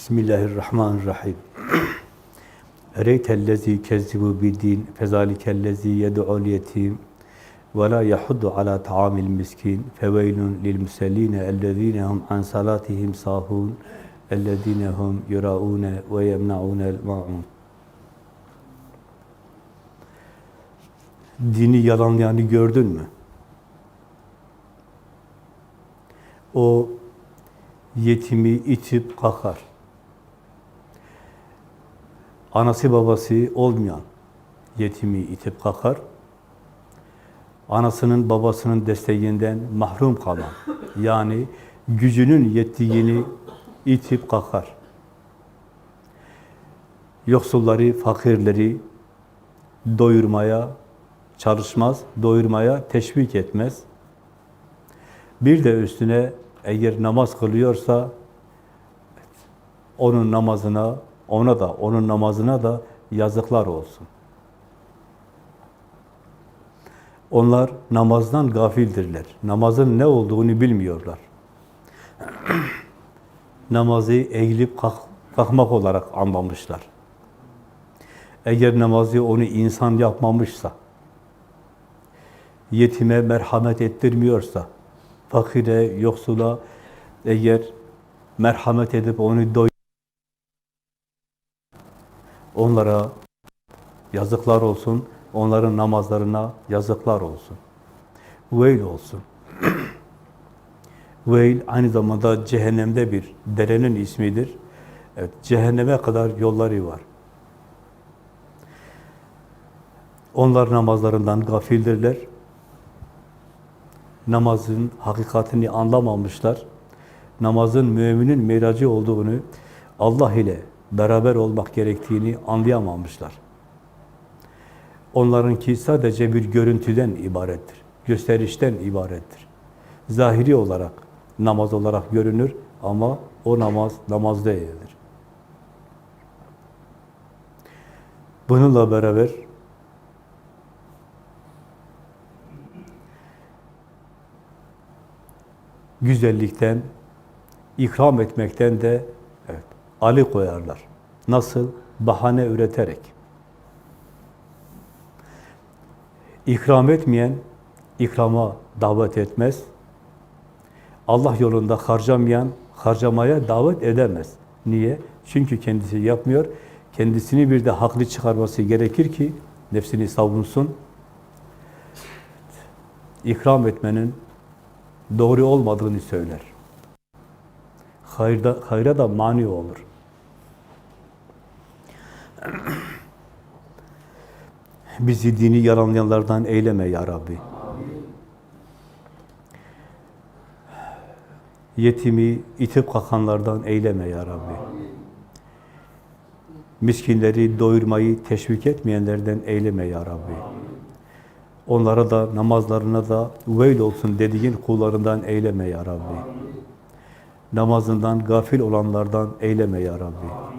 Bismillahirrahmanirrahim. Ereytellezi kezzibu biddin fezalikellezi yed'ul yetim ve la yahuddu ala ta'amil miskin feveylun lil muselline ellezine hum an salatihim sahun ellezine hum yuraune ve yemnaunel ma'un. Dini yalanlayanı gördün mü? O yetimi itip kakar. Anası babası olmayan yetimi itip kakar. Anasının babasının desteğinden mahrum kalan, yani gücünün yettiğini itip kakar. Yoksulları, fakirleri doyurmaya çalışmaz, doyurmaya teşvik etmez. Bir de üstüne eğer namaz kılıyorsa onun namazına, ona da, onun namazına da yazıklar olsun. Onlar namazdan gafildirler. Namazın ne olduğunu bilmiyorlar. Namazı eğilip kalk, kalkmak olarak anlamışlar. Eğer namazı onu insan yapmamışsa, yetime merhamet ettirmiyorsa, fakire, yoksula eğer merhamet edip onu doy onlara yazıklar olsun, onların namazlarına yazıklar olsun. Veil olsun. Veil aynı zamanda cehennemde bir derenin ismidir. Evet, cehenneme kadar yolları var. Onlar namazlarından gafildirler namazın hakikatini anlamamışlar. Namazın müminin miracı olduğunu, Allah ile beraber olmak gerektiğini anlayamamışlar. Onlarınki sadece bir görüntüden ibarettir. Gösterişten ibarettir. Zahiri olarak namaz olarak görünür ama o namaz namaz değildir. Bununla beraber güzellikten, ikram etmekten de evet, ali koyarlar. Nasıl? Bahane üreterek. İkram etmeyen, ikrama davet etmez. Allah yolunda harcamayan, harcamaya davet edemez. Niye? Çünkü kendisi yapmıyor. Kendisini bir de haklı çıkarması gerekir ki nefsini savunsun. İkram etmenin doğru olmadığını söyler. Hayırda, hayra da mani olur. Bizi dini yalanlayanlardan eyleme ya Rabbi. Yetimi itip kalkanlardan eyleme ya Rabbi. Miskinleri doyurmayı teşvik etmeyenlerden eyleme ya Rabbi. Onlara da, namazlarına da veil olsun dediğin kullarından eyleme ya Rabbi. Namazından gafil olanlardan eyleme ya Rabbi.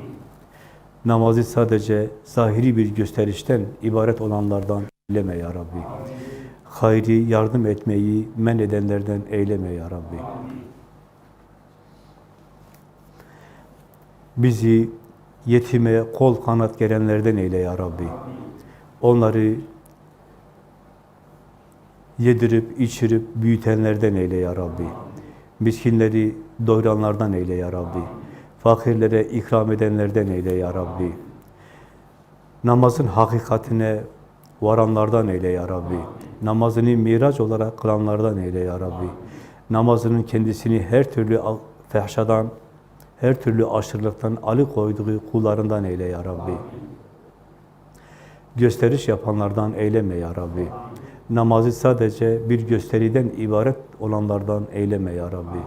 Namazı sadece zahiri bir gösterişten ibaret olanlardan eyleme ya Rabbi. Hayri yardım etmeyi men edenlerden eyleme ya Rabbi. Bizi yetime kol kanat gelenlerden eyle ya Rabbi. Onları yedirip, içirip, büyütenlerden eyle ya Rabbi. Miskinleri doyuranlardan eyle ya Rabbi. Fakirlere ikram edenlerden eyle ya Rabbi. Namazın hakikatine varanlardan eyle ya Rabbi. Namazını miraç olarak kılanlardan eyle ya Rabbi. Namazının kendisini her türlü fehşadan, her türlü aşırılıktan alıkoyduğu kullarından eyle ya Rabbi. Gösteriş yapanlardan eyleme ya Rabbi namazı sadece bir gösteriden ibaret olanlardan eyleme ya Rabbi.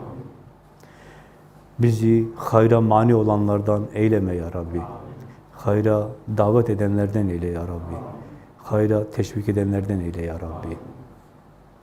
Bizi hayra mani olanlardan eyleme ya Rabbi. Hayra davet edenlerden eyle ya Rabbi. Hayra teşvik edenlerden eyle ya Rabbi.